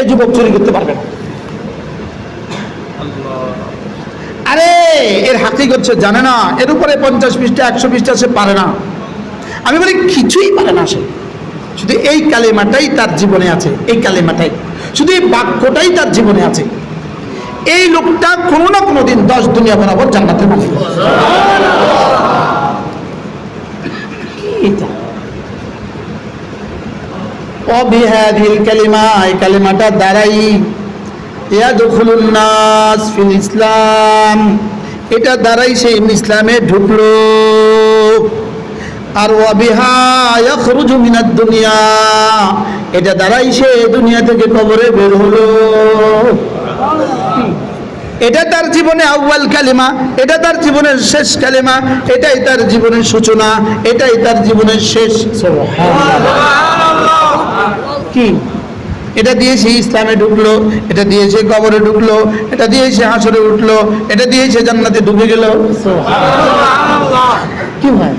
একটা যুবক চুরি করতে পারবে না। আরে এর হাকিকত সে জানে না এর উপরে পঞ্চাশ পৃষ্ঠা একশো পৃষ্ঠা সে পারে না। আমি বলি কিছুই পারে না সে। শুধু এই কালেমাটাই তার জীবনে আছে এই কালেমাটাই। শুধু এই বাক্যটাই তার জীবনে আছে। এই লোকটা কোনো না কোনো দিন দশ দুনিয়া বরাবর জান্নাতের মালিক। এটা? অবিহাদিল কালিমা এই কালিমাটা দ্বারাই, ইয়াদখুলুন নাস ফিল ইসলাম। এটা দ্বারাই সে ইসলামে ঢুকলো। আর ওয়াবিহা ইয়াখরুজু মিনাদ দুনিয়া। এটা দ্বারাই সে দুনিয়া থেকে কবরে বের হলো। এটা তার জীবনে আউয়াল কালিমা, এটা তার জীবনের শেষ কালিমা, এটাই তার জীবনের সূচনা, এটাই তার জীবনের শেষ। কি? এটা দিয়ে সে ইসলামে ঢুকলো এটা দিয়ে সে কবরে ঢুকলো এটা দিয়ে সে হাসরে উঠল এটা দিয়ে সে জান্নাতে ঢুকে গেল। কি ভাই?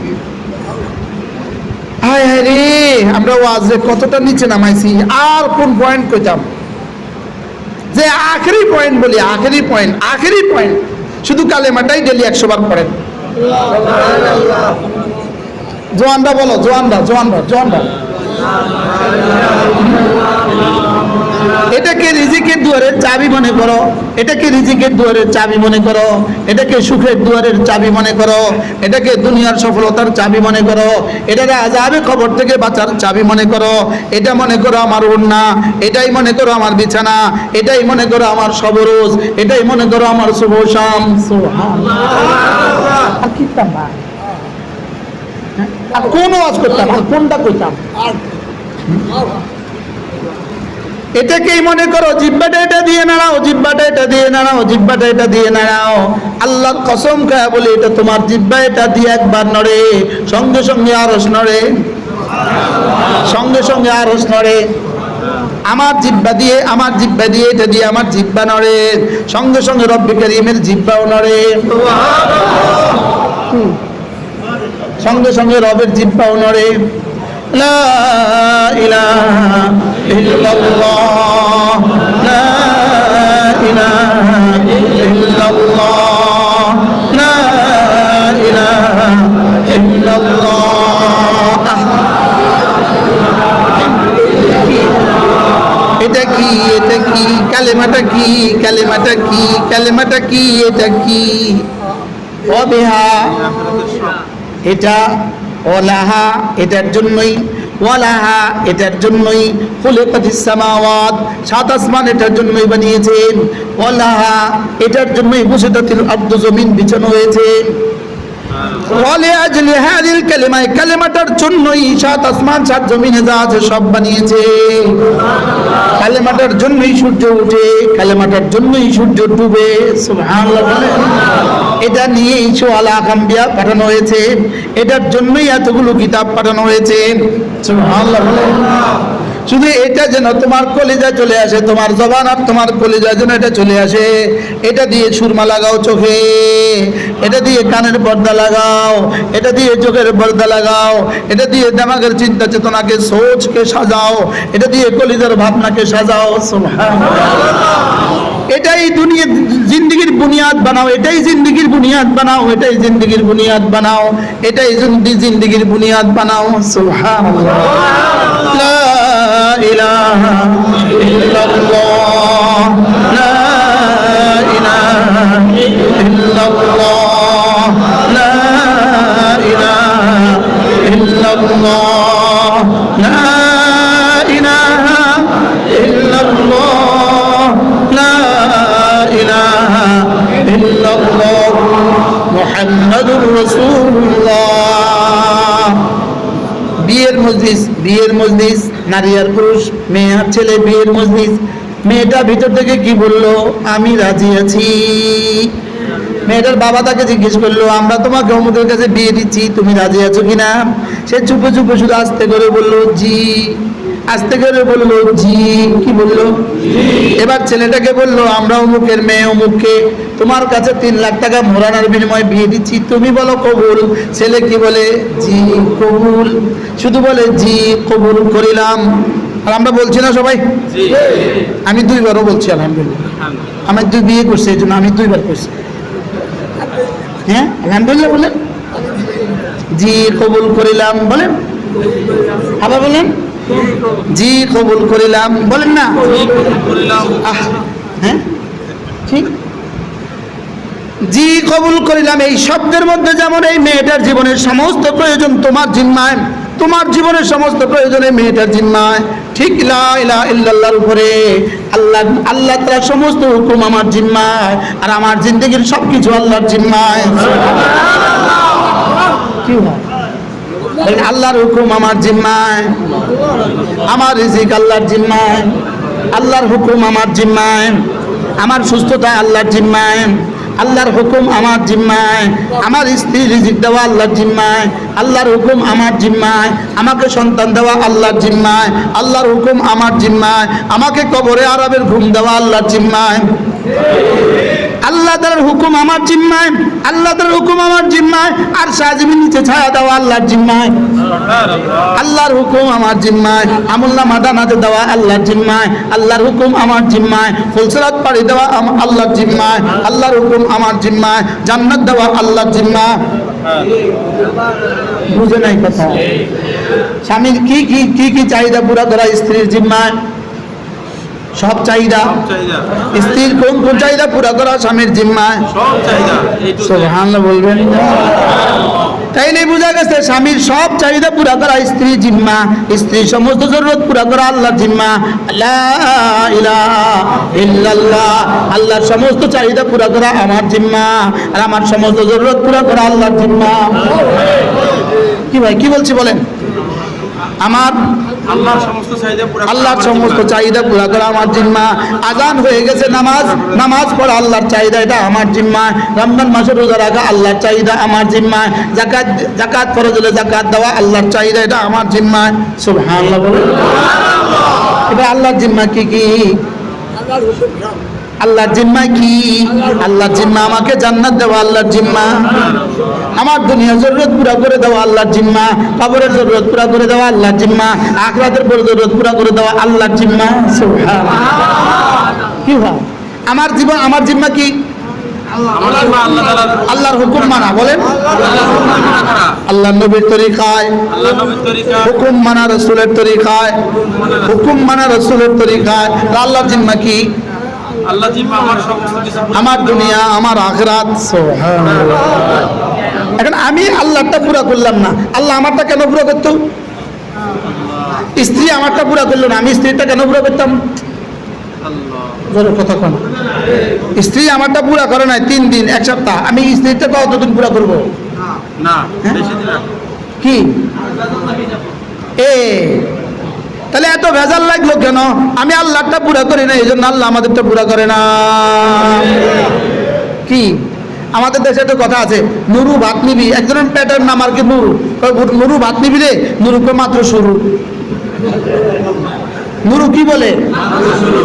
হায় হায় রে আমরা ওয়াজে কতটা নিচে নামাইছি আর কোন পয়েন্ট কইতাম যে আখেরি পয়েন্ট বলি আখেরি পয়েন্ট আখেরি পয়েন্ট শুধু কালেমাটাই ডেলি একশো বার পড়েন। জোয়ানরা বলো জোয়ানরা জোয়ানরা জোয়ানরা। এটাকে রিজিকের দুয়ারের চাবি মনে করো। এটাকে রিজিকের দুয়ারের চাবি মনে করো। এটাকে সুখের দুয়ারের চাবি মনে করো। এটাকে দুনিয়ার সফলতার চাবি মনে করো। এটাকে আজাবে খবর থেকে বাঁচার চাবি মনে করো। এটা মনে করো আমার উন্না এটাই মনে করো আমার বিছানা এটাই মনে করো আমার সবরোজ এটাই মনে করো আমার শুভ শাম। আর কোন করতাম কোনটা করতাম এটাকেই মনে করো জিব্বাটা এটা দিয়ে নাড়াও জিব্বাটা এটা দিয়ে নাড়াও জিব্বাটা এটা দিয়ে নাড়াও। আল্লাহর কসম খায় বলে এটা তোমার জিব্বা এটা দিয়ে একবার নড়ে সঙ্গে সঙ্গে আরস নড়ে। সঙ্গে সঙ্গে আরস নড়ে। আমার জিব্বা দিয়ে আমার জিব্বা দিয়ে এটা দিয়ে আমার জিব্বা নড়ে। সঙ্গে সঙ্গে রব্বি করিমের জিব্বাও নড়ে। সঙ্গে সঙ্গে রবের জিব্বাও নড়ে। লা ইলাহা ইল্লাল্লাহ, লা ইলাহা ইল্লাল্লাহ, লা ইলাহা ইল্লাল্লাহ। এটা কি এটা কি, কালেমাটা কি কালেমাটা কি কালেমাটা কি, এটা কি? অবেহা, এটা ওলাহা এটার জন্যই ওয়ালাহা এটার জন্যই খুলিকাতিস সামাওয়াত, সাত আসমান এটার জন্যই বানিয়েছেন ওয়ালাহা এটার জন্যই বুসিতাতিল আব্দ জমিন বিছানো হয়েছে। ওয়ালি আজলি হাদিল কালিমা কালিমাটার জন্যই সাত আসমান সব বানিয়েছে। কালেমাটার জন্যই সূর্য উঠে, কালেমাটার জন্যই সূর্য ডুবে, সুবহানাল্লাহ এটা নিয়েই সোয়ালা কাম্বিয়া পাঠানো হয়েছে। এটার জন্যই এতগুলো কিতাব পাঠানো হয়েছে। সুবহানাল্লাহ শুধু এটা যেন তোমার কলিজা চলে আসে, তোমার জবান আর তোমার কলিজা যেন এটা চলে আসে। এটা দিয়ে সুরমা লাগাও চোখে, এটা দিয়ে কানের পর্দা লাগাও, এটা দিয়ে চোখের পর্দা লাগাও, এটা দিয়ে দেমাগের চিন্তা চেতনাকে সোচকে সাজাও, এটা দিয়ে কলিজার ভাবনাকে সাজাও। এটাই দুনিয়া, জিন্দগির বুনিয়াদ বানাও, এটাই জিন্দগির বুনিয়াদ বানাও, এটাই জিন্দগির বুনিয়াদ বানাও, এটাই জিন্দি- জিন্দগির বুনিয়াদ বানাও। সুবহানাল্লাহ। لا إله إلا الله. لا إله إلا الله. لا إله إلا الله. لا إله إلا الله. لا إله إلا الله. محمد رسول الله. Dear Mujlis, dear Mujlis, নারী আর পুরুষ, মেয়ে আর ছেলে, বিয়ের মজলিস। মেয়েটা ভিতর থেকে কি বলল? আমি রাজি আছি। মেয়েটার বাবা তাকে জিজ্ঞেস করল, আমরা তোমাকে অমুকের কাছে বিয়ে দিচ্ছি, তুমি রাজি আছো কিনা? সে চুপে চুপে শুধু আসতে করে বলল, জি। আস্তে করে বলল জি কি বলল? এবার ছেলেটাকে বলল আমরা অমুকের মেয়ে অমুককে। তোমার কাছে তিন লাখ টাকা মোরানার বিনিময়ে বিয়ে দিচ্ছি। তুমি বলো কবুল। ছেলে কি বলে? জি কবুল। শুধু বলে জি কবুল করিলাম। আর আমরা বলছি না সবাই? আমি দুইবারও বলছি আলহামদুলিল্লাহ। আমার দুই বিয়ে করছে এই জন্য আমি দুইবার করছি হ্যাঁ? আলহামদুলিল্লাহ বলেন। জি কবুল করিলাম। বলেন। আবার বলেন। জি কবুল করিলাম। বলেন না। হ্যাঁ? ঠিক? জি কবুল করিলাম। এই শব্দের মধ্যে যেমন এই মেয়েটার জীবনের সমস্ত প্রয়োজন তোমার জিম্মায় তোমার জীবনের সমস্ত প্রয়োজনে মেয়েটার জিম্মায়। ঠিক? ইল্লাল্লাহর উপরে। আল্লাহ আল্লাহ তাআলা সমস্ত হুকুম আমার জিম্মায় আর আমার জিন্দগির সব কিছু আল্লাহর জিম্মায়। কি হয়? আল্লাহর হুকুম আমার জিম্মায়। আমার রিজিক আল্লাহর জিম্মায়। আল্লাহর হুকুম আমার জিম্মায়। আমার সুস্থতা আল্লাহর জিম্মায়। আল্লাহর হুকুম আমার জিম্মায়। আমার স্ত্রী রিজিক দেওয়া আল্লাহর জিম্মায়। আল্লাহর হুকুম আমার জিম্মায়। আমাকে সন্তান দেওয়া আল্লাহর জিম্মায়। আল্লাহর হুকুম আমার জিম্মায়। আমাকে কবরে আরবের ঘুম দেওয়া আল্লাহর জিম্মায়। আল্লাহ হুকুম আমার জিম্মায়। আল্লাহ হুকুম আমার জিম্মায়। আর সাজিমের নিচে ছায়া দেওয়া আল্লাহর জিম্মায়। আল্লাহর হুকুম আমার জিম্মায়। আমুল্লাহ মাদানাতে দেওয়া আল্লাহর জিম্মায়। আল্লাহর হুকুম আমার জিম্মায়। ফুলসরাত পাড়ি দেওয়া আল্লাহর জিম্মায়। আল্লাহর হুকুম আমার জিম্মায়। জান্নাত দেওয়া আল্লাহর জিম্মায়। বুঝে নাই কথা। স্বামীর কি কি কি কি চাহিদা পুরা করা স্ত্রীর জিম্মায়? সব চাহিদা। স্ত্রীর কোন কোন চাহিদা? পুরা করা স্বামীর জিম্মায় সুবহানাল্লাহ বলবেন। তাইলে বোঝা গেছে স্বামীর সব চাহিদা পুরা করা স্ত্রী জিম্মা। স্ত্রীর সমস্ত জরুরত পুরা করা আল্লাহ জিম্মা। ইল্লাল্লাহ আল্লাহর সমস্ত চাহিদা পুরা করা আমার জিম্মা। আর আমার সমস্ত জরুরত পুরা করা আল্লাহর জিম্মা। কি ভাই কি বলছি বলেন? আমার আল্লাহর সমস্ত চাহিদা পুরা করা আমার জিম্মা। আজান হয়ে গেছে নামাজ। নামাজ পড়া আল্লাহর চাহিদা এটা আমার জিম্মা। রমজান মাসে রোজা রাখা আল্লাহর চাহিদা আমার জিম্মা। জাকাত জাকাত ফরজ হলে জাকাত দেওয়া আল্লাহর চাহিদা এটা আমার জিম্মা। সুবহানাল্লাহ আল্লাহ এটা আল্লাহর জিম্মা কি কি? আল্লাহর জিম্মা কি? আল্লাহর জিম্মা আমাকে জান্নাত দেওয়া আল্লাহর জিম্মা। আমার দুনিয়া জরুরত পুরা করে দেওয়া আল্লাহর জিম্মা। কবরের জরুরত পুরা করে দেওয়া আল্লাহর জিম্মা। আখরাতের পর জরুরত পুরা করে দেওয়া আল্লাহর জিম্মা। কি হয়? আমার জীবন আমার জিম্মা কি? আল্লাহর হুকুম মানা বলেন। আল্লাহর আল্লাহ নবীর তরিকায়। হুকুম মানা রসুলের তরিকায়। হুকুম মানা রসুলের তরিকায়। আল্লাহর জিম্মা কি? আমার দুনিয়া আমার আখরাত। এখন আমি আল্লাহটা পুরা করলাম না। আল্লাহ আমারটা কেন পুরা করতো? স্ত্রী আমারটা পুরা করল না। আমি স্ত্রীটা কেন পুরা করতাম? ধরো স্ত্রী আমারটা পুরা করে নাই তিন দিন এক সপ্তাহ। আমি স্ত্রীটা কতদিন পুরা করব? না হ্যাঁ? কি? এ তাহলে এত ভেজাল লাগল কেন? আমি আল্লাহটা পুরা করি না এই জন্য আল্লাহ আমাদেরটা পুরা করে না। কি? আমাদের দেশে তো কথা আছে, নুরু ভাত নিবি, একজনের পেটের নাম আর কি নুরু। নুরু ভাত নিবি রে? নুরুকে মাত্র শুরু নুরু কি বলে?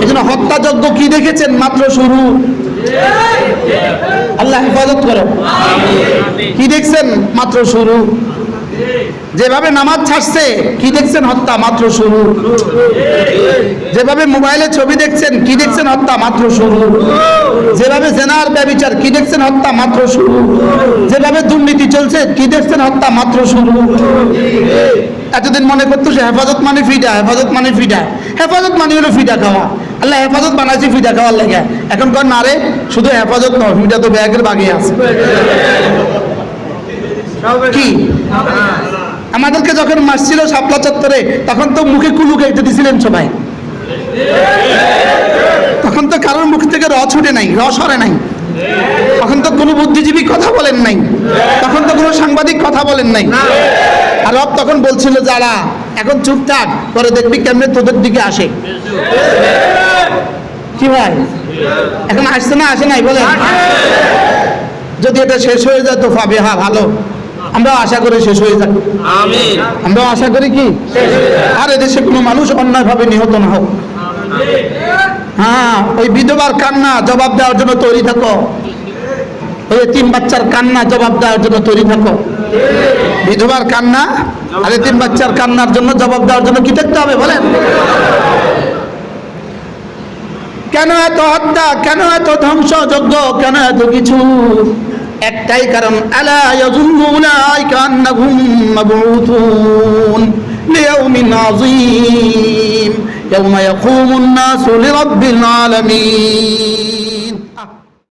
এই জন্য হত্যাযজ্ঞ কি দেখেছেন? মাত্র শুরু আল্লাহ হেফাজত করো। কি দেখছেন? মাত্র শুরু যেভাবে নামাজ ছাড়ছে কি দেখছেন হত্যা? মাত্র শুরু। যেভাবে মোবাইলে ছবি দেখছেন কি দেখছেন হত্যা? মাত্র শুরু। যেভাবে জেনার ব্যবচার কি দেখছেন হত্যা? মাত্র শুরু। যেভাবে দুর্নীতি চলছে কি দেখছেন হত্যা? মাত্র শুরু। এতদিন মনে করতো সে হেফাজত মানে ফিডা হেফাজত মানে ফিডা হেফাজত মানে হলো ফিডা খাওয়া। আল্লাহ হেফাজত বানাইছি ফিডা খাওয়ার লাগে। এখন কর না রে শুধু হেফাজত নয় ফিডা তো ব্যাগের বাগে আছে। কি? আমাদেরকে যখন মারছিল শাপলা চত্বরে, তখন তো মুখে কুলু গাইতে দিছিলেন সবাই। তখন তো কারোর মুখ থেকে র ছুটে নাই র সরে নাই। তখন তো কোনো বুদ্ধিজীবী কথা বলেন নাই। তখন তো কোনো সাংবাদিক কথা বলেন নাই। আর রব তখন বলছিল, যারা, এখন চুপ থাক পরে দেখবি কেমনে তোদের দিকে আসে। কি ভাই? এখন আসছে না, আসে নাই বলেন? যদি এটা শেষ হয়ে যায় তো পাবে হ্যাঁ ভালো। আমরাও আশা করি শেষ হয়ে যাক। আমরাও আশা করি কি? আর এদেশে কোনো মানুষ অন্যায়ভাবে নিহত না হোক। হ্যাঁ ওই বিধবার কান্না জবাব দেওয়ার জন্য তৈরি থাকো। ওই তিন বাচ্চার কান্না জবাব দেওয়ার জন্য তৈরি থাকো। বিধবার কান্না আর তিন বাচ্চার কান্নার জন্য জবাব দেওয়ার জন্য কি থাকতে হবে বলেন? কেন এত হত্যা? কেন এত ধ্বংসযজ্ঞ? কেন এত কিছু? একটাই কারণ আলা ইয়াজুন্নু উলাইকা আন্নাহুম মাবউথুন লিয়াউমিন আযীম। ইয়াওমা ইয়াকুমুন নাসু লিরাব্বিল আলামিন।